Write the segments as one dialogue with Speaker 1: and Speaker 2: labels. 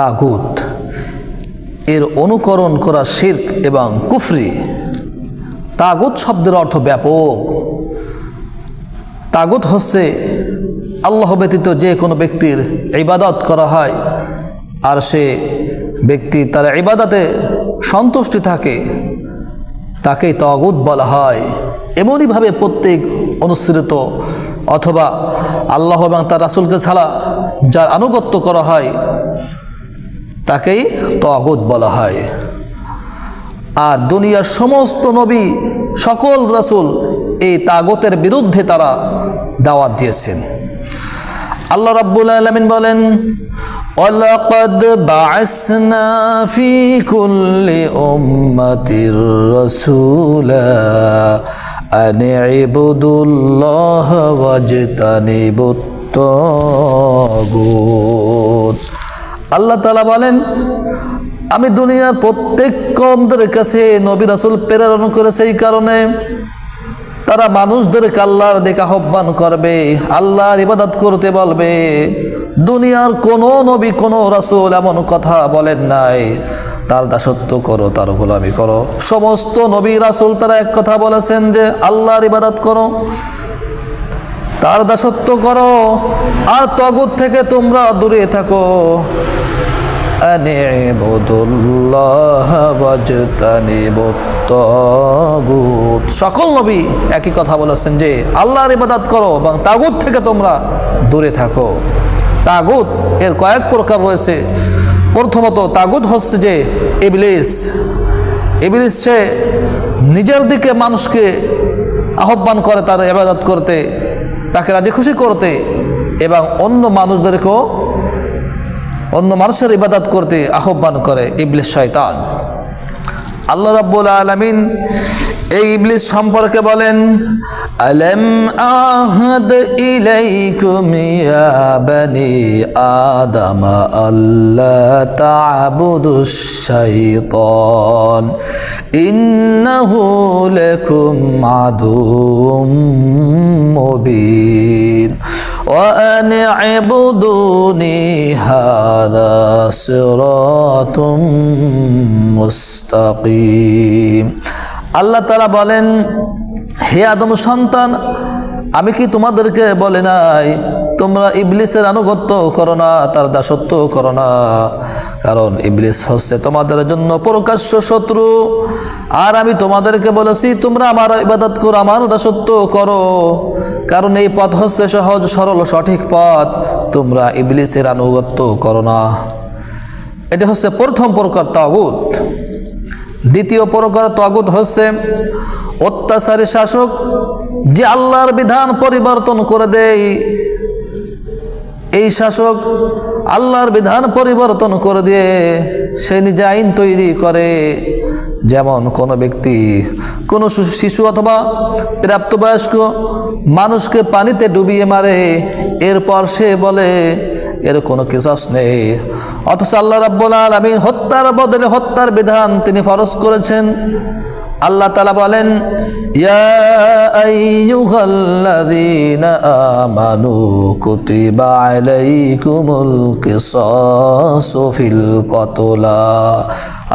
Speaker 1: তাগুত। এর অনুকরণ করা শির্ক এবং কুফরি। তাগুত শব্দের অর্থ ব্যাপক। তাগুত হচ্ছে আল্লাহ ব্যতীত যে কোনো ব্যক্তির ইবাদত করা হয় আর সে ব্যক্তি তার ইবাদতে সন্তুষ্টি থাকে, তাকেই তগুত বলা হয়। এমনইভাবে প্রত্যেক অনুসৃত অথবা আল্লাহ এবং তার রাসুলকে ছাড়া যার আনুগত্য করা হয় তাকেই তগুত বলা হয় আর দুনিয়ার সমস্ত নবী সকল রাসুল এই তাগতের বিরুদ্ধে তারা দাওয়াত দিয়েছেন আল্লাহ রাব্বুল আলামিন বলেন وَلَقَدْ بَعَثْنَا فِي كُلِّ أُمَّةٍ رَسُولًا أَنِ اعْبُدُوا اللَّهَ وَاجْتَنِبُوا الطَّاغُوتَ আল্লাহ তালা বলেন, আমি দুনিয়ার প্রত্যেক কমদের কাছে নবী রাসুল প্রেরণ করে সেই কারণে তারা মানুষদেরকে আল্লাহর দিকে আহ্বান করবে, আল্লাহর ইবাদত করতে বলবে। দুনিয়ার কোনো নবী, কোনো রাসুল এমন কথা বলেন নাই। তার দাসত্ব করো, তার গোলামি করো। সমস্ত নবী রাসুল তারা এক কথা বলেছেন যে, আল্লাহর ইবাদত করো। তার দাসত্ব করো, আর তগুত থেকে তোমরা দূরে থাকো। সকল নবী একই কথা বলেছেন যে, আল্লাহর ইবাদাত করো এবং তাগুত থেকে তোমরা দূরে থাকো। তাগুত, এর কয়েক প্রকার রয়েছে। প্রথমত, তাগুত হচ্ছে যে, ইবলিস। ইবলিস সে নিজের দিকে মানুষকে আহ্বান করে তার ইবাদত করতে। তাকে রাজি খুশি করতে এবং অন্য মানুষদেরকেও, অন্য মানুষের ইবাদত করতে আহ্বান করে ইবলিস শয়তান। আল্লাহ রাব্বুল আলামিন এই ইবলিস সম্পর্কে বলেন আলম আহাদ ইলাইকুম ইয়া বানি আদম আল্লাহ তা'বুদুশ শাইতান ইন্নাহু লাকুম আদুম মুবিন وأن اعبدوني هذا صراط মুস্তাকিম আল্লাহ তারা বলেন, হে আদম সন্তান, আমি কি তোমাদেরকে বলে নাই, তোমরা ইবলিসের আনুগত্য করো না, তার দাসত্ব করো না? কারণ ইবলিস হচ্ছে তোমাদের জন্য প্রকাশ্য শত্রু। আর আমি তোমাদেরকে বলেছি, তোমরা আমার ইবাদত করো, আমার দাসত্ব করো। কারণ এই পথ হচ্ছে সহজ, সরল, সঠিক পথ। তোমরা ইবলিসের আনুগত্য করো না। এটা হচ্ছে প্রথম প্রকার তাগুত। দ্বিতীয় প্রকার তাগুত হচ্ছে অত্যাচারী শাসক যে আল্লাহর বিধান পরিবর্তন করে দেয়। এই শাসক আল্লাহর বিধান পরিবর্তন করে দিয়ে সে নিজে আইন তৈরি করে। যেমন কোনো ব্যক্তি, কোনো শিশু অথবা প্রাপ্তবয়স্ক মানুষকে পানিতে ডুবিয়ে মারে, এরপর সে বলে এর কোনো কিসাস নেই। অথচ আল্লাহ রাব্বুল আলামিন হত্যার বদলে হত্যার বিধান তিনি ফরজ করেছেন। আল্লাহ তালা বলেন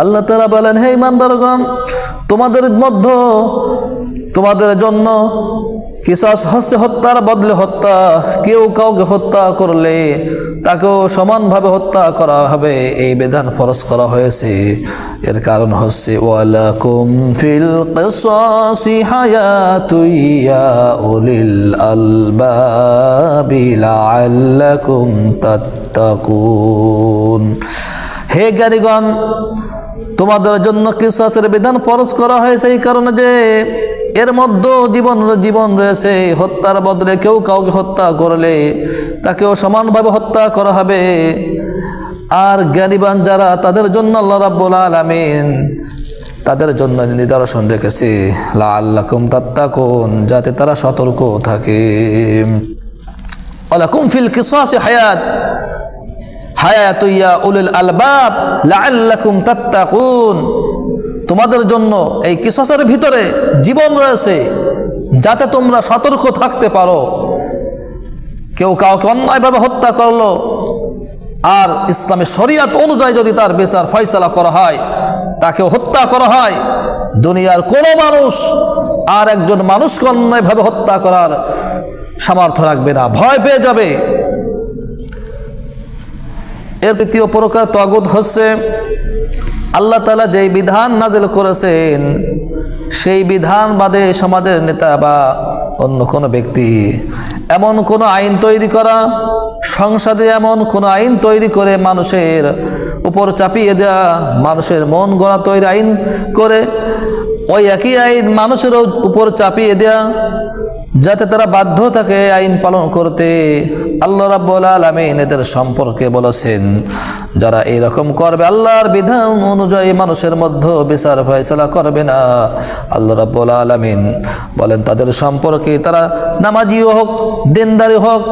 Speaker 1: আল্লাহ তালা বলেন, হে ইমানদারগণ, তোমাদের মধ্য, তোমাদের জন্য কিসাস হচ্ছে হত্যার বদলে হত্যা। কেউ কাউকে হত্যা করলে তাকেও সমানভাবে হত্যা করা হবে। এই বিধান ফরজ করা হয়েছে। এর কারণ হচ্ছে, ওয়ালাকুম ফিল কিসাসি হায়াতুন ইয়া উলিল আলবাবি লাআল্লাকুম তাত্তাকুন। হে জ্ঞানীগণ, তোমাদের জন্য কিসাসের বিধান ফরজ করা হয়েছে এই কারণে যে এর মধ্যে জীবন জীবন রয়েছে। হত্যার বদলে কেউ কাউকে হত্যা করলে তাকেও সমানভাবে হত্যা করা হবে। আর জ্ঞানীবান যারা, তাদের জন্য আল্লাহ রাব্বুল আলামিন তাদের জন্য নিদর্শন রেখেছে। লা আল্লাকুম তাত্তাকুন, যাতে তারা সতর্ক থাকে। আলাকুম ফিল কিসাসি হায়াত হায়াতুইয়া উলুল আলবাব, লাআল্লাকুম তাত্তাকুন। তোমাদের জন্য এই কিসাসের ভিতরে জীবন রয়েছে, যাতে তোমরা সতর্ক থাকতে পারো। কেউ কাউকে অন্যায়ভাবে হত্যা করল। আর ইসলামের শরিয়াত অনুযায়ী যদি তার বিচার ফয়সালা করা হয় তাকে হত্যা করা হয়। দুনিয়ার কোনো মানুষ আর একজন মানুষকে অন্যায়ভাবে হত্যা করার সামর্থ্য রাখবে না, ভয় পেয়ে যাবে। এর তৃতীয় প্রকার তগদ হচ্ছে, আল্লাহ তালা যেই বিধান নাজেল করেছেন, সেই বিধান বাদে সমাজের নেতা বা অন্য কোনো ব্যক্তি এমন কোনো আইন তৈরি করা, সংসদে এমন কোনো আইন তৈরি করে মানুষের উপর চাপিয়ে দেয়া, মানুষের মন গড়া তৈরি আইন করে, ওই একই আইন মানুষের উপর চাপিয়ে দেয়া, যাতে তারা বাধ্য থাকে আইন পালন করতে। আল্লাহ রাব্বুল আলামিন এদের সম্পর্কে বলেছেন, যারা এরকম করবে, আল্লাহর বিধান অনুযায়ী মানুষের মধ্যে বিচার ফয়সালা করবে না। আল্লাহ রাব্বুল আলামিন বলেন, তাদের সম্পর্কে তারা নামাজিও হোক, দিনদারি হোক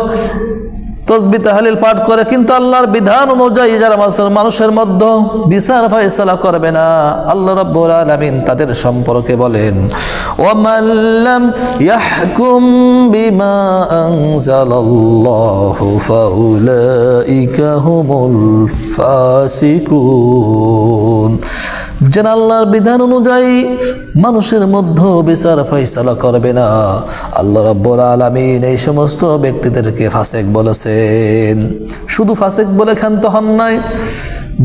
Speaker 1: তসবি তাহলিল পাঠ করে, কিন্তু আল্লাহর বিধান অনুযায়ী যারা মানুষের মধ্যে বিচার ফয়সালা করবে না, আল্লাহ রাব্বুল আলামিন তাদের সম্পর্কে বলেন ওয়ামান লাম ইয়াহকুম বিমা আনজালাল্লাহু ফাউলাইকা হুমুল ফাসিকুন। যেন আল্লাহর বিধান অনুযায়ী মানুষের মধ্যে বিচার ফয়সালা করবে না। আল্লাহ রাব্বুল আলামিন এই সমস্ত ব্যক্তিদেরকে ফাসেক বলেছেন। শুধু ফাসেক বলে ক্ষান্ত হন নাই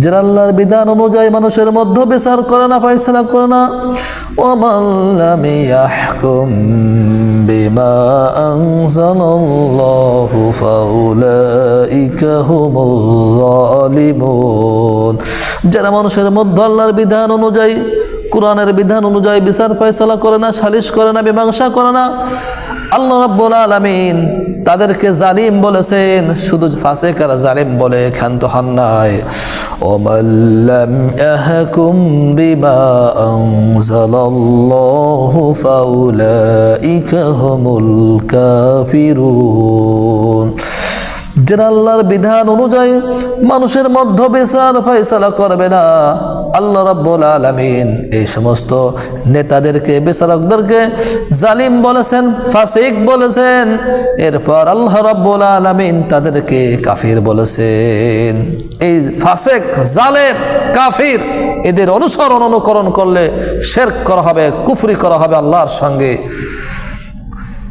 Speaker 1: যারা আল্লাহর বিধান অনুযায়ী মানুষের মধ্যে বিচার করে না, ফয়সালা করে না। ও মাল্লামি ইয়াহকুম বিমা আনজালাল্লাহু যারা মানুষের মধ্যে আল্লাহর বিধান অনুযায়ী, কোরআনের বিধান অনুযায়ী বিচার, ফয়সালা করে না, সালিশ করে না, মীমাংসা করে না, আল্লাহ রাব্বুল আলামিন তাদেরকে জালিম বলেছেন। শুধু ফাসেকার জালিম বলে ক্ষান্ত হন নাই। ওমাল্লাম ইয়াহকুম বিমা আনজালাল্লাহু ফাউলাইকা হুমুল কাফিরুন। যারা আল্লাহর বিধান অনুযায়ী মানুষের মধ্য বিচার ফয়সালা করবে না। আল্লাহ রাব্বুল আলামিন এই সমস্ত নেতাদেরকে, বিচারকদেরকে জালিম বলেছেন, ফাসিক বলেছেন। এরপর আল্লাহ রাব্বুল আলামিন তাদেরকে কাফির বলেছেন। এই ফাসেক, জালেম, কাফির, এদের অনুসরণ অনুকরণ করলে শেরক করা হবে, কুফরি করা হবে আল্লাহর সঙ্গে।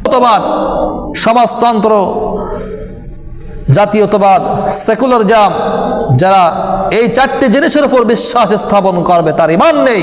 Speaker 1: মতবাদ, সমাজতন্ত্র জাতীয়তাবাদ সেকুলার জাম যারা এই চারটি জিনিসের উপর বিশ্বাস স্থাপন করবে তার ইমান নেই।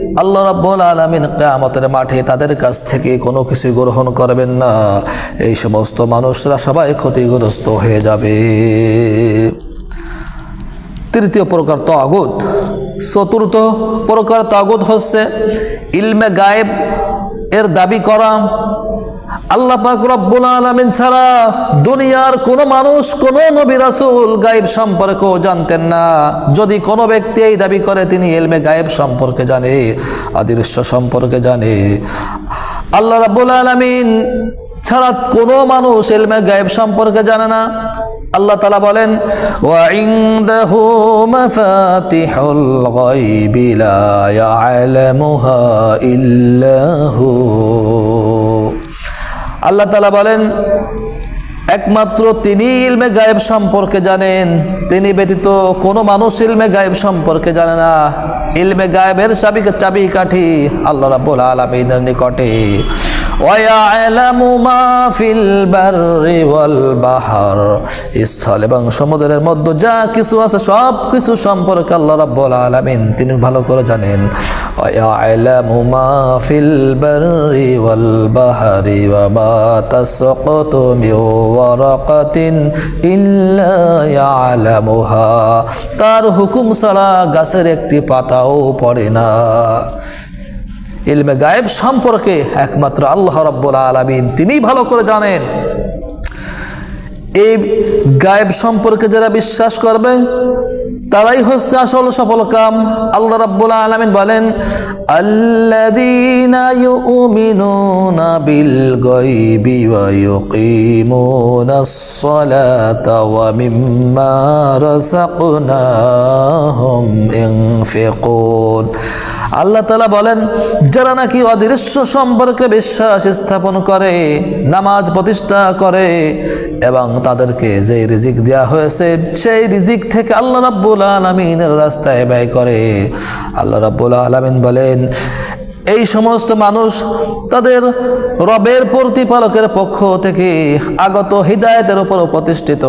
Speaker 1: আল্লাহ রাব্বুল আলামিন কিয়ামতের মাঠে তাদের কাছ থেকে কোনো কিছু গ্রহণ করবেন না। এই সমস্ত মানুষরা সবাই ক্ষতিগ্রস্ত হয়ে যাবে। তৃতীয় প্রকার তাগুত। চতুর্থ প্রকার তাগুত হচ্ছে ইলমে গায়েব এর দাবি করা, আল্লাহ পাক আলামিন ছাড়া দুনিয়ার কোনো মানুষ, কোনো নবী রাসূল গায়েব সম্পর্কেও জানতেন না। যদি কোনো ব্যক্তি এই দাবি করে, তিনি এলমে গায়েব সম্পর্কে জানে অদৃশ্য সম্পর্কে জানে। আল্লাহ রাব্বুল আলামিন ছাড়া কোনো মানুষ এলমে গায়েব সম্পর্কে জানে না। আল্লাহ তালা বলেন وعنده مفاتح الغيب لا يعلمها إلا هو আল্লাহ তালা বলেন একমাত্র তিনি ইলমে গায়েব সম্পর্কে জানেন। তিনি ব্যতীত কোনো মানুষ ইলমে গায়েব সম্পর্কে জানে না। ইলমে গায়েবের চাবি চাবি কাঠি আল্লাহ রাব্বুল আলামিনের নিকটে। স্থল এবং সমুদ্রের মধ্যে যা কিছু আছে, সব কিছু সম্পর্কে আল্লাহ রাব্বুল আলামিন তিনি ভালো করে জানেন। ফিল বাহারি। ওয়া মা তাসকাতু মিন তার হুকুম ছাড়া গাছের একটি পাতাও পড়ে না। ইলমে গায়েব সম্পর্কে একমাত্র আল্লাহ রব্বুল আলমিন তিনি ভালো করে জানেন। এই গায়েব সম্পর্কে যারা বিশ্বাস করবে তারাই হচ্ছে আসল সফল কাম। আল্লাহ রাব্বুল আলামিন বলেন, আল্লাযীনা ইউমিনুনা বিল গায়বি ওয়া ইউকিমুনাস সালাতা ওয়া মিম্মা রাযাকনাহুম ইনফিকুন। আল্লাহ তালা বলেন, যারা নাকি অদৃশ্য সম্পর্কে বিশ্বাস স্থাপন করে, নামাজ প্রতিষ্ঠা করে এবং তাদেরকে যে রিজিক দেওয়া হয়েছে, সেই রিজিক থেকে আল্লাহ রাব্বুল আলমিনের রাস্তায় ব্যয় করে। আল্লাহ রাব্বুল আলমিন বলেন, এই সমস্ত মানুষ তাদের রবের প্রতিপালকের পক্ষ থেকে আগত হৃদায়তের উপর প্রতিষ্ঠিত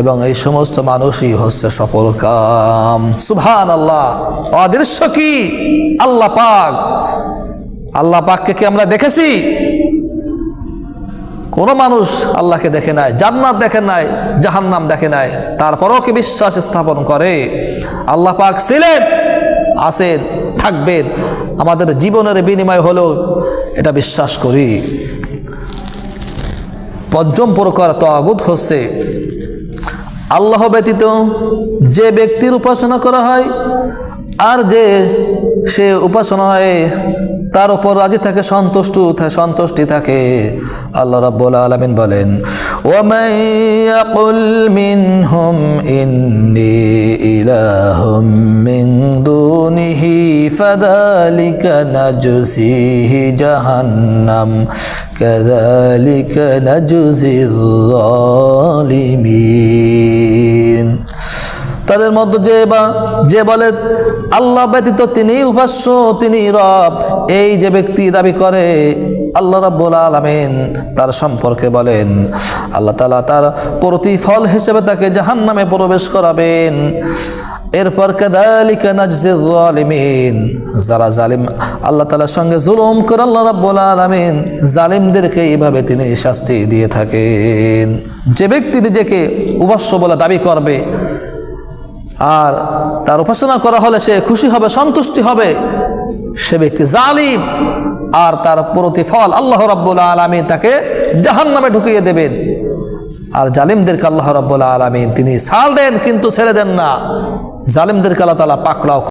Speaker 1: এবং এই সমস্ত মানুষই হচ্ছে সফল কাম। সুভান আল্লাহ অদৃশ্য কি? আল্লাহ পাক। আল্লাহ পাককে কি আমরা দেখেছি? কোনো মানুষ আল্লাহকে দেখে নাই, জান্নাত দেখে নাই, জাহান্নাম দেখে নাই, তারপরও কি বিশ্বাস স্থাপন করে? আল্লাহ পাক ছিলেন, আছেন, থাকবেন। আমাদের জীবনের বিনিময় হলো এটা বিশ্বাস করি। পঞ্চম প্রকার তগুত হচ্ছে, আল্লাহ ব্যতীত যে ব্যক্তির উপাসনা করা হয় আর যে সে উপাসনায় তার উপর রাজি থাকে, সন্তুষ্ট সন্তুষ্টি থাকে। আল্লাহ রাব্বুল আলামিন বলেন ওয়ামান ইয়াকুল মিনহুম ইন্নী ইলাহুম মিন দুনিহি, ফাযালিকা নাজসিহি জাহান্নাম, কাযালিকা নাজজিল জালিমিন তাদের মধ্যে যে বা, যে বলে, আল্লাহ ব্যতীত তিনি উপাস্য, তিনি রব। এই যে ব্যক্তি দাবি করে, আল্লাহ রাব্বুল আলামিন তার সম্পর্কে বলেন, আল্লাহ তালা তার প্রতিফল হিসেবে তাকে জাহান্নামে প্রবেশ করাবেন। এরপর যারা জালিম, আল্লাহ তাআলার সঙ্গে জুলুম করে আল্লাহ রাব্বুল আলামিন জালিমদেরকে এইভাবে তিনি শাস্তি দিয়ে থাকেন। যে ব্যক্তি নিজেকে উপাস্য বলে দাবি করবে আর তার উপাসনা করা হলে সে খুশি হবে, সন্তুষ্টি হবে। সে ব্যক্তি জালিম। আর তার প্রতিফল আল্লাহ রব্বুল আলমী তাকে জাহান নামে ঢুকিয়ে দেবেন। আর জালিমদেরকে আল্লাহ রব্বুল আলমিন তিনি ছাড় দেন, কিন্তু ছেড়ে দেন না। জালিমদেরকে আল্লাহ তালা পাকড়াও